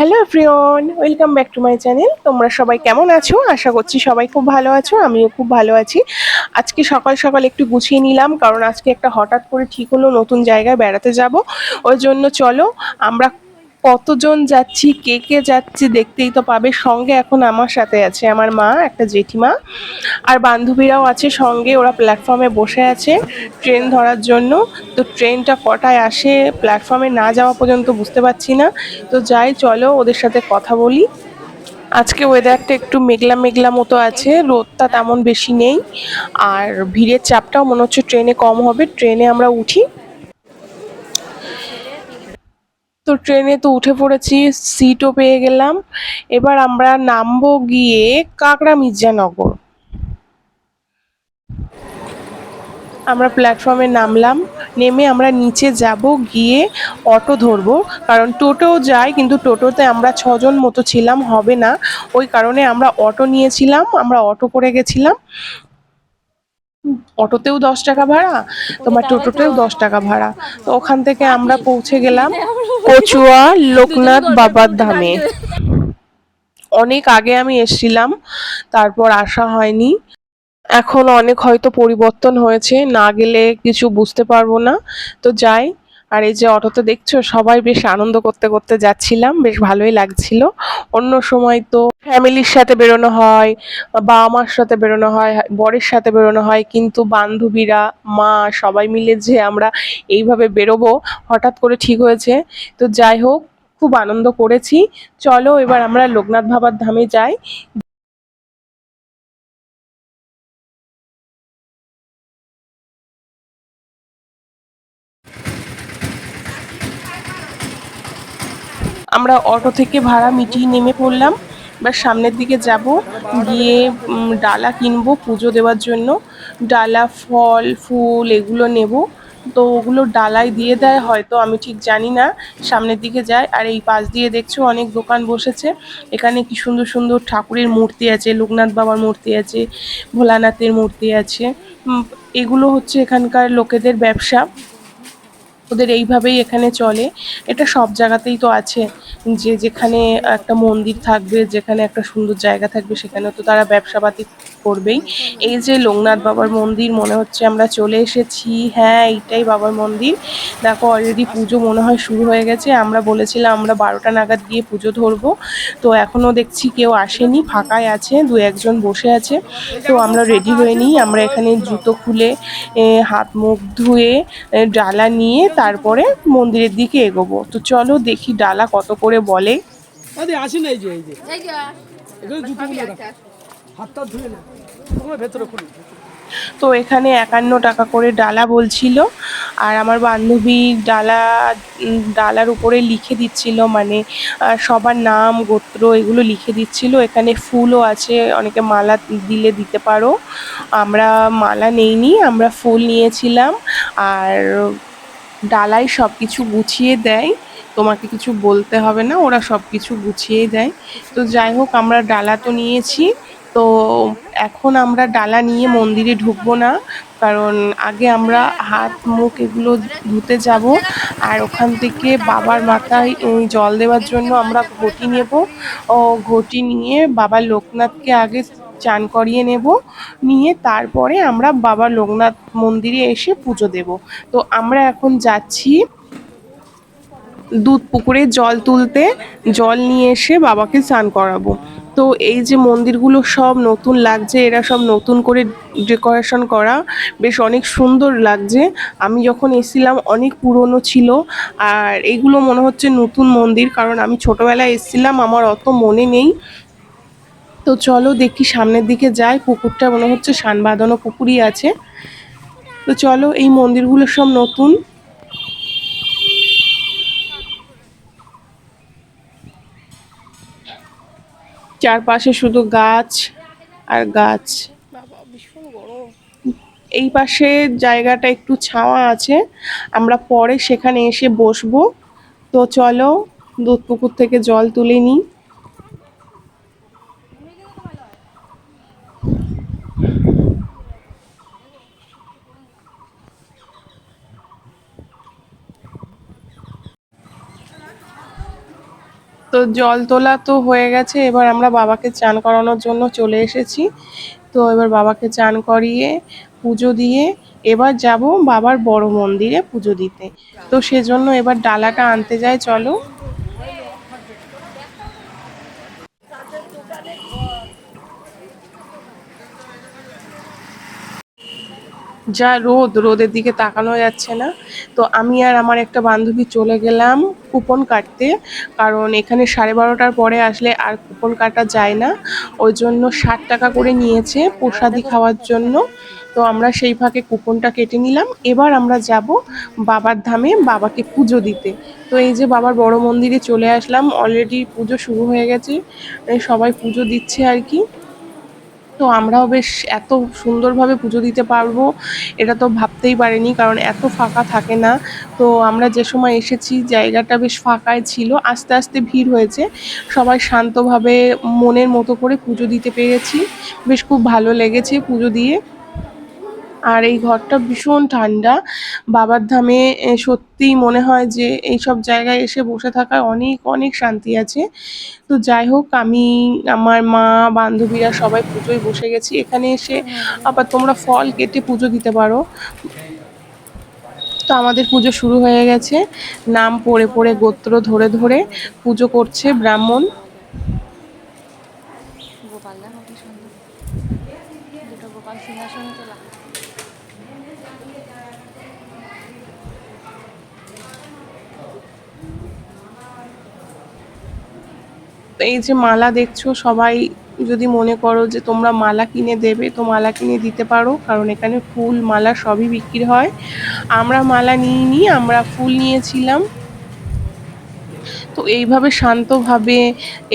Hello everyone welcome back to my channel তোমরা সবাই কেমন আছো? আশা করছি সবাই খুব ভালো আছো, আমিও খুব ভালো আছি। আজকে সকাল সকাল একটু গুছিয়ে নিলাম, কারণ আজকে একটা হঠাৎ করে ঠিক হলো, নতুন জায়গায় বেড়াতে যাব। ওই জন্য চলো, আমরা কতজন যাচ্ছি, কে কে যাচ্ছি দেখতেই তো পাবে। সঙ্গে এখন আমার সাথে আছে আমার মা, একটা জেঠিমা। আর বান্ধবীরাও আছে সঙ্গে, ওরা প্ল্যাটফর্মে বসে আছে ট্রেন ধরার জন্য। তো ট্রেনটা কটায় আসে প্ল্যাটফর্মে না যাওয়া পর্যন্ত বুঝতে পারছি না। তো যাই, চলো ওদের সাথে কথা বলি। আজকে ওয়েদারটা একটু মেঘলা মেঘলা মতো আছে, রোদটা তেমন বেশি নেই। আর ভিড়ের চাপটাও মনে হচ্ছে ট্রেনে কম হবে। ট্রেনে আমরা উঠি। তো ট্রেনে তো উঠে পড়েছি সিটও পেয়ে গেলাম। এবার আমরা নামবো গিয়ে কাকড়া মির্জানগর। আমরা প্ল্যাটফর্মে নামলাম, নেমে আমরা নিচে যাব গিয়ে অটো ধরবো, কারণ টোটোও যায়, কিন্তু টোটোতে আমরা ছজন মতো ছিলাম, হবে না। ওই কারণে আমরা অটো নিয়েছিলাম, আমরা অটো করে গেছিলাম। অটোতেও দশ টাকা ভাড়া তোমার টোটোতেও দশ টাকা ভাড়া। তো ওখান থেকে আমরা পৌঁছে গেলাম কচুয়া লোকনাথ বাবার ধামে। অনেক আগে আমি এসছিলাম তারপর আসা হয়নি। এখন অনেক হয়তো পরিবর্তন হয়েছে না গেলে কিছু বুঝতে পারব না। তো যাই আর এই যে অটোতে দেখছ, সবাই বেশ আনন্দ করতে করতে যাচ্ছিলাম, বেশ ভালোই লাগছিল। অন্য সময় তো ফ্যামিলির সাথে বেরোনো হয় বাবা মার সাথে বেরোনো হয়, বরের সাথে বেরোনো হয়, কিন্তু বান্ধবীরা, মা, সবাই মিলে যে আমরা এইভাবে বেরোবো, হঠাৎ করে ঠিক হয়েছে। তো যাই হোক, খুব আনন্দ করেছি। চলো এবার আমরা লোকনাথ বাবার ধামে যাই। আমরা অটো থেকে ভাড়া মিটিয়ে নেমে পড়লাম। এবার সামনের দিকে যাব, গিয়ে ডালা কিনবো পুজো দেওয়ার জন্য। ডালা, ফল, ফুল এগুলো নেব। তো ওগুলো ডালায় দিয়ে দেয়, হয়তো আমি ঠিক জানি না। সামনের দিকে যায়, আর এই পাশ দিয়ে দেখছ অনেক দোকান বসেছে। এখানে কি সুন্দর সুন্দর ঠাকুরের মূর্তি আছে, লোকনাথ বাবার মূর্তি আছে, ভোলানাথের মূর্তি আছে। এগুলো হচ্ছে এখানকার লোকেদের ব্যবসা। ওদের এইভাবেই এখানে চলে। এটা সব জায়গাতেই তো আছে। যে যেখানে একটা মন্দির থাকবে, যেখানে একটা সুন্দর জায়গা থাকবে সেখানে তো তারা ব্যবসাপাতি করবেই। এই যে লোকনাথ বাবার মন্দির, মনে হচ্ছে আমরা চলে এসেছি। হ্যাঁ এইটাই বাবার মন্দির। দেখো অলরেডি পুজো মনে হয় শুরু হয়ে গেছে। আমরা বলেছিলাম, আমরা বারোটা নাগাদ গিয়ে পুজো ধরবো। তো এখনও দেখছি কেউ আসেনি ফাঁকায় আছে, দু একজন বসে আছে। তো আমরা রেডি হয়ে নিই। আমরা এখানে জুতো খুলে হাত মুখ ধুয়ে ডালা নিয়ে তারপরে মন্দিরের দিকে এগোবো। তো চলো দেখি ডালা কত করে বলে। আরে আসেন এই যে এই যে। এই যে, এখানে জুতোগুলো রাখ হাতটা ধুয়ে না ভেতরে খুলি। তো এখানে একান্ন টাকা করে ডালা বলছিল। আর আমার বান্ধবী ডালা ডালার উপরে লিখে দিচ্ছিল মানে সবার নাম গোত্র এগুলো লিখে দিচ্ছিল। এখানে ফুলও আছে অনেকে মালা দিলে দিতে পারো। আমরা মালা নেইনি আমরা ফুল নিয়েছিলাম। আর ডালাই সব কিছু গুছিয়ে দেয়। তোমাকে কিছু বলতে হবে না, ওরা সব কিছু গুছিয়ে দেয়। তো যাই হোক, আমরা ডালা তো নিয়েছি। তো এখন আমরা ডালা নিয়ে মন্দিরে ঢুকবো না, কারণ আগে আমরা হাত, মুখ এগুলো ধুতে যাব। আর ওখান থেকে বাবার মাথায় জল দেওয়ার জন্য আমরা ঘটি নেব। ও ঘটি নিয়ে বাবা লোকনাথকে আগে চান করিয়ে নেব। নিয়ে তারপরে আমরা বাবা লোকনাথ মন্দিরে এসে পুজো দেব। তো আমরা এখন যাচ্ছি দুধ পুকুরে জল তুলতে। জল নিয়ে এসে বাবাকে স্নান করাবো। তো এই যে মন্দিরগুলো সব নতুন লাগছে, এরা সব নতুন করে ডেকোরেশন করা বেশ অনেক সুন্দর লাগছে। আমি যখন এসেছিলাম, অনেক পুরনো ছিল। আর এগুলো মনে হচ্ছে নতুন মন্দির, কারণ আমি ছোটোবেলায় এসেছিলাম, আমার অত মনে নেই। তো চলো দেখি সামনের দিকে যাই। পুকুরটা মনে হচ্ছে সান বাঁধানো পুকুরই আছে। তো চলো এই মন্দিরগুলো সব নতুন। চারপাশে শুধু গাছ আর গাছ। এই পাশে জায়গাটা একটু ছাওয়া আছে। আমরা পরে সেখানে এসে বসবো। তো চলো দুধ পুকুর থেকে জল তুলে নিই। জল তোলা তো হয়ে গেছে, এবার আমরা বাবাকে চান করানোর জন্য চলে এসেছি। তো এবার বাবাকে চান করিয়ে, পুজো দিয়ে এবার যাব বাবার বড় মন্দিরে পুজো দিতে। তো সেজন্য এবার ডালাটা আনতে যাই, চলো। যা রোদ, রোদের দিকে তাকানো যাচ্ছে না। তো আমি আর আমার একটা বান্ধবী চলে গেলাম কুপন কাটতে। কারণ এখানে সাড়ে বারোটার পরে আসলে আর কুপন কাটা যায় না। ওই জন্য ষাট টাকা করে নিয়েছে প্রসাদি খাওয়ার জন্য। তো আমরা সেই ফাঁকে কুপনটা কেটে নিলাম। এবার আমরা যাব বাবার ধামে বাবাকে পুজো দিতে। তো এই যে বাবার বড় মন্দিরে চলে আসলাম। অলরেডি পুজো শুরু হয়ে গেছে। সবাই পুজো দিচ্ছে আর কি। তো আমরাও বেশ এত সুন্দরভাবে পুজো দিতে পারব, এটা তো ভাবতেই পারিনি কারণ এত ফাঁকা থাকে না। তো আমরা যে সময় এসেছি, জায়গাটা বেশ ফাঁকায় ছিল, আস্তে আস্তে ভিড় হয়েছে। সবাই শান্তভাবে মনের মতো করে পুজো দিতে পেরেছি। বেশ খুব ভালো লেগেছে পুজো দিয়ে। আর এই ঘরটা ভীষণ ঠান্ডা। বাবার ধামে সত্যিই মনে হয় যে এই সব জায়গায় এসে বসে থাকায় অনেক অনেক শান্তি আছে। তো যাই হোক আমি আমার মা বান্ধবীরা সবাই পুজোয় বসে গেছি। এখানে এসে আবার তোমরা ফল কেটে পুজো দিতে পারো। তো আমাদের পুজো শুরু হয়ে গেছে। নাম পড়ে পড়ে গোত্র ধরে ধরে পুজো করছে ব্রাহ্মণ গোপাল দেখো কি সুন্দর দুটো গোপাল সিংহাসনে তোলা তো এই যে মালা দেখছ, সবাই যদি মনে করো যে তোমরা মালা কিনে দেবে, তো মালা কিনে দিতে পারো, কারণ এখানে ফুল মালা সবই বিক্রি হয়। আমরা মালা নিইনি, আমরা ফুল নিয়েছিলাম। তো এইভাবে শান্তভাবে,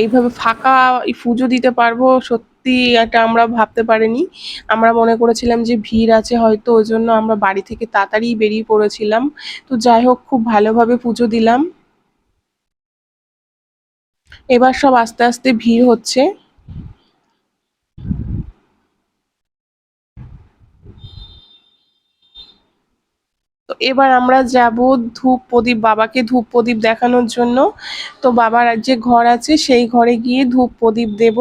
এইভাবে ফাঁকা পুজো দিতে পারব, সত্যি এটা আমরা ভাবতে পারিনি। আমরা মনে করেছিলাম যে ভিড় আছে হয়তো ওই জন্য আমরা বাড়ি থেকে তাড়াতাড়ি বেরিয়ে পড়েছিলাম। তো যাই হোক, খুব ভালোভাবে পুজো দিলাম। এবার সব আস্তে আস্তে ভিড় হচ্ছে। তো এবার আমরা যাব ধূপ প্রদীপ, বাবাকে ধূপ প্রদীপ দেখানোর জন্য। তো বাবার যে ঘর আছে, সেই ঘরে গিয়ে ধূপ প্রদীপ দেব।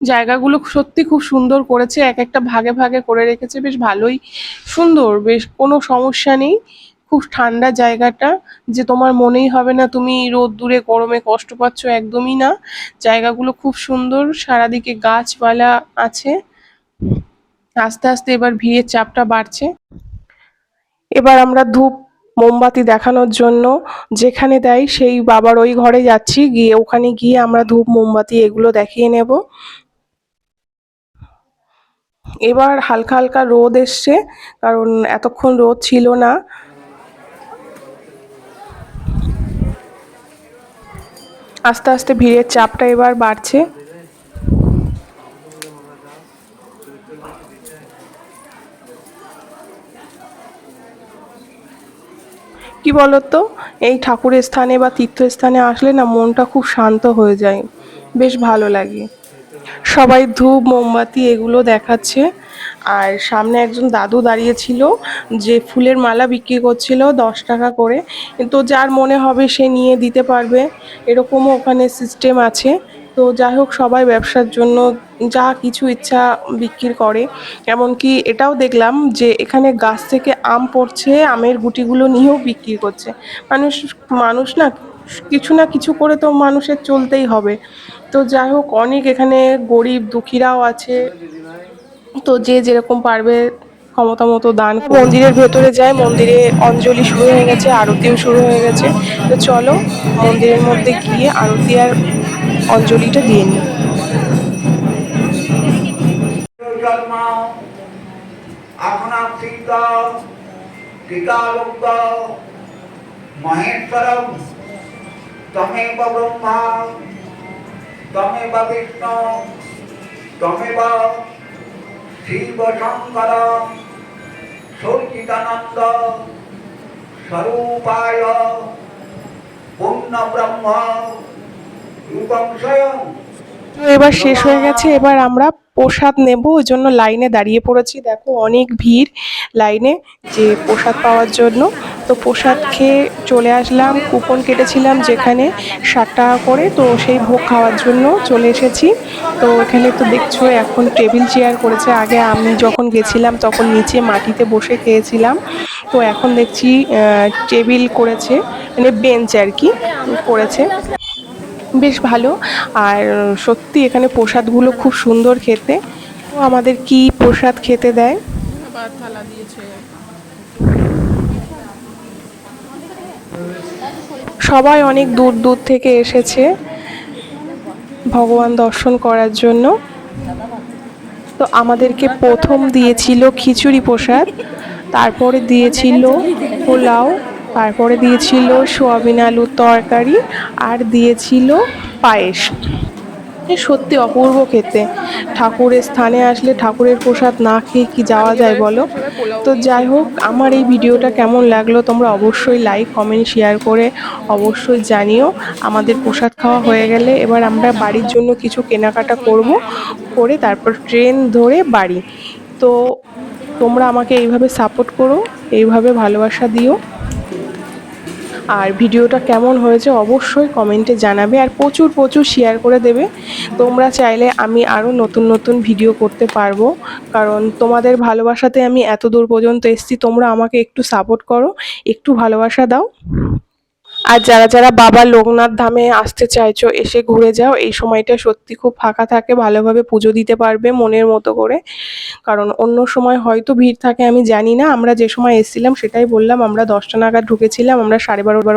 জায়গাগুলো সত্যি খুব সুন্দর করেছে, এক একটা ভাগে ভাগে করে রেখেছে, বেশ ভালোই সুন্দর, বেশ কোনো সমস্যা নেই। খুব ঠান্ডা জায়গাটা, যে তোমার মনেই হবে না তুমি রোদ্দুরে গরমে কষ্ট পাচ্ছ, একদমই না। জায়গাগুলো খুব সুন্দর, সারাদিকে গাছপালা আছে। আস্তে আস্তে এবার ভিড়ের চাপটা বাড়ছে। এবার আমরা ধূপ মোমবাতি দেখানোর জন্য যেখানে দেয়, সেই বাবার ওই ঘরে যাচ্ছি। গিয়ে ওখানে গিয়ে আমরা ধূপ মোমবাতি এগুলো দেখিয়ে নেব। এবার হালকা হালকা রোদ এসছে, কারণ এতক্ষণ রোদ ছিল না। আস্তে আস্তে ভিড়ের চাপটা এবার বাড়ছে। কি বলতো, এই ঠাকুরের স্থানে বা তীর্থস্থানে আসলে না মনটা খুব শান্ত হয়ে যায়। বেশ ভালো লাগে। সবাই ধূপ, মোমবাতি এগুলো দেখাচ্ছে। আর সামনে একজন দাদু দাঁড়িয়ে ছিল যে ফুলের মালা বিক্রি করছিল দশ টাকা করে। তো যার মনে হবে সে নিয়ে দিতে পারবে। এরকমও ওখানে সিস্টেম আছে। তো যাই হোক, সবাই ব্যবসার জন্য যা কিছু ইচ্ছা বিক্রি করে। এমনকি এটাও দেখলাম যে এখানে গাছ থেকে আম পড়ছে, আমের গুটিগুলো নিয়েও বিক্রি করছে। মানুষ মানুষ না, কিছু না কিছু করে তো মানুষের চলতেই হবে। তো যাই হোক, অনেক এখানে গরিব দুঃখীরাও আছে। তো যে যেরকম পারবে ক্ষমতা মতো দান মন্দিরের ভেতরে যায় মন্দিরে অঞ্জলি শুরু হয়ে গেছে, আরতিও শুরু হয়ে গেছে। তো চলো, মন্দিরের মধ্যে গিয়ে আরতি আর অঞ্জলিটা দিয়ে নিই। মহেশ্বরম, তমেব ব্রহ্মা বিষ্ণু শিব শঙ্কর স্বরূপায় পূর্ণ ব্রহ্ম রূপম স্বয়ং। এবার শেষ হয়ে গেছে, এবার আমরা প্রসাদ নেব, ওই জন্য লাইনে দাঁড়িয়ে পড়েছি। দেখো অনেক ভিড় লাইনে যে প্রসাদ পাওয়ার জন্য। তো প্রসাদ খেয়ে চলে আসলাম, কুপন কেটেছিলাম যেখানে ষাট টাকা করে, তো সেই ভোগ খাওয়ার জন্য চলে এসেছি। তো এখানে তো দেখছ, এখন টেবিল চেয়ার করেছে। আগে আমি যখন গেছিলাম, তখন নিচে মাটিতে বসে খেয়েছিলাম। তো এখন দেখছি টেবিল করেছে মানে বেঞ্চ আর কি, করেছে। বেশ ভালো। আর সত্যি এখানে প্রসাদগুলো খুব সুন্দর খেতে। তো আমাদের কি প্রসাদ খেতে দেয়? সবাই অনেক দূর দূর থেকে এসেছে ভগবান দর্শন করার জন্য। তো আমাদেরকে প্রথম দিয়েছিল খিচুড়ি প্রসাদ, তারপরে দিয়েছিল পোলাও, তারপরে দিয়েছিল সোয়াবিন আলুর তরকারি, আর দিয়েছিল পায়েস। সত্যি অপূর্ব খেতে। ঠাকুরের স্থানে আসলে ঠাকুরের প্রসাদ না খেয়ে কি যাওয়া যায় বলো? তো যাই হোক, আমার এই ভিডিওটা কেমন লাগল তোমরা অবশ্যই লাইক কমেন্ট শেয়ার করে অবশ্যই জানিও। আমাদের প্রসাদ খাওয়া হয়ে গেলে এবার আমরা বাড়ির জন্য কিছু কেনাকাটা করব, করে তারপর ট্রেন ধরে বাড়ি। তো তোমরা আমাকে এইভাবে সাপোর্ট করো, এইভাবে ভালোবাসা দিও। আর ভিডিওটা কেমন হয়েছে অবশ্যই কমেন্টে জানাবে আর প্রচুর প্রচুর শেয়ার করে দেবে। তোমরা চাইলে আমি আরও নতুন নতুন ভিডিও করতে পারব। কারণ তোমাদের ভালোবাসাতে আমি এত দূর পর্যন্ত এসেছি, তোমরা আমাকে একটু সাপোর্ট করো, একটু ভালোবাসা দাও। আর যারা যারা বাবা লোকনাথ ধামে আসতে চাইছো, এসে ঘুরে যাও। এই সময়টা সত্যি খুব ফাঁকা থাকে, ভালোভাবে পুজো দিতে পারবে মনের মতো করে। কারণ অন্য সময় হয়তো ভিড় থাকে, আমি জানি না। আমরা যে সময় এসেছিলাম সেটাই বললাম, আমরা দশটা নাগাদ ঢুকেছিলাম, আমরা সাড়ে বারো বারো